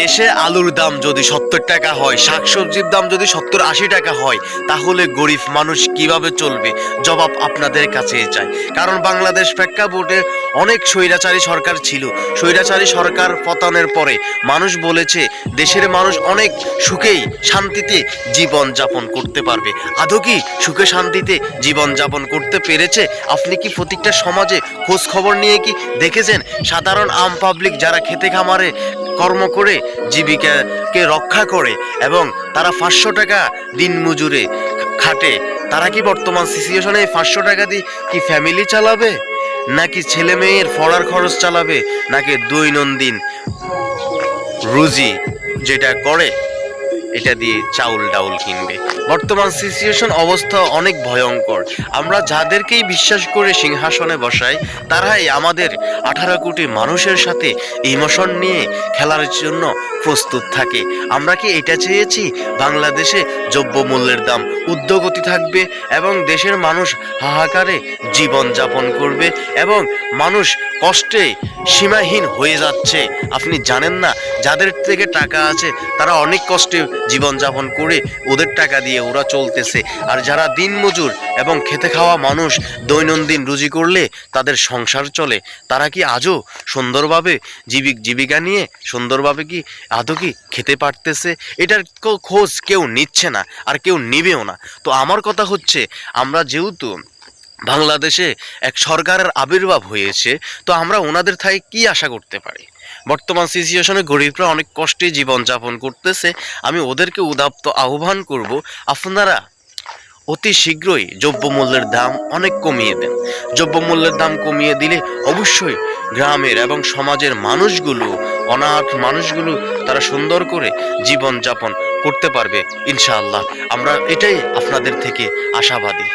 দেশে আলুর দাম যদি সত্তর টাকা হয়, শাকসবজির দাম যদি সত্তর আশি টাকা হয়, তাহলে গরিব মানুষ কীভাবে চলবে? জবাব আপনাদের কাছেই চাই। কারণ বাংলাদেশ প্রেক্ষাপটে অনেক স্বৈরাচারী সরকার ছিল। স্বৈরাচারী সরকার পতনের পরে মানুষ বলেছে, দেশের মানুষ অনেক সুখেই শান্তিতে জীবন যাপন করতে পারবে। আদৌ কি সুখে শান্তিতে জীবন যাপন করতে পেরেছে? আপনি কি প্রত্যেকটা সমাজে খোঁজ খবর নিয়ে কি দেখেছেন? সাধারণ আম পাবলিক যারা খেতে খামারে কর্ম করে, জীবিকাকে রক্ষা করে এবং তারা পাঁচশো টাকা দিন মজুরে খাটে। তারা কি বর্তমান সিচুয়েশনে পাঁচশো টাকা দিয়ে কি ফ্যামিলি চালাবে? নাকি ছেলে মেয়ের পড়ার খরচ চালাবে? নাকি দৈনন্দিন রুজি যেটা করে এটা দিয়ে চাউল ডাউল কিনবে। বর্তমান সিচুয়েশন অবস্থা অনেক ভয়ঙ্কর। আমরা যাদেরকেই বিশ্বাস করে সিংহাসনে বসাই, তারাই আমাদের আঠারো কোটি মানুষের সাথে ইমোশন নিয়ে খেলার জন্য প্রস্তুত থাকে। আমরা কি এটা চেয়েছি? বাংলাদেশে দ্রব্যমূল্যের দাম উদ্যোগতি থাকবে এবং দেশের মানুষ হাহাকারে জীবন যাপন করবে এবং মানুষ কষ্টে সীমাহীন হয়ে যাচ্ছে। আপনি জানেন না, যাদের থেকে টাকা আছে, তারা অনেক কষ্টে জীবনযাপন করে ওদের টাকা দিয়ে ওরা চলতেছে। আর যারা দিনমজুর এবং খেতে খাওয়া মানুষ দৈনন্দিন রুজি করলে তাদের সংসার চলে, তারা কি আজও সুন্দরভাবে জীবিক জীবিকা নিয়ে, সুন্দরভাবে কি আদৌ কি খেতে পারতেছে? এটার খোঁজ কেউ নিচ্ছে না, আর কেউ নিবেও না। তো আমার কথা হচ্ছে, আমরা যেহেতু বাংলাদেশে এক সরকারের আবির্ভাব হয়েছে, তো আমরা ওনাদের থেকে কি আশা করতে পারি? বর্তমান সিচুয়েশনে গরিবরা অনেক কষ্টে জীবনযাপন করতেছে, আমি ওদেরকে উদাপ্ত আহ্বান করব, আপনারা অতি শীঘ্রই দ্রব্যমূল্যের দাম অনেক কমিয়ে দেন। দ্রব্যমূল্যের দাম কমিয়ে দিলে অবশ্যই গ্রামের এবং সমাজের মানুষগুলো, অনাথ মানুষগুলো, তারা সুন্দর করে জীবনযাপন করতে পারবে, ইনশাআল্লাহ। আমরা এটাই আপনাদের থেকে আশাবাদী।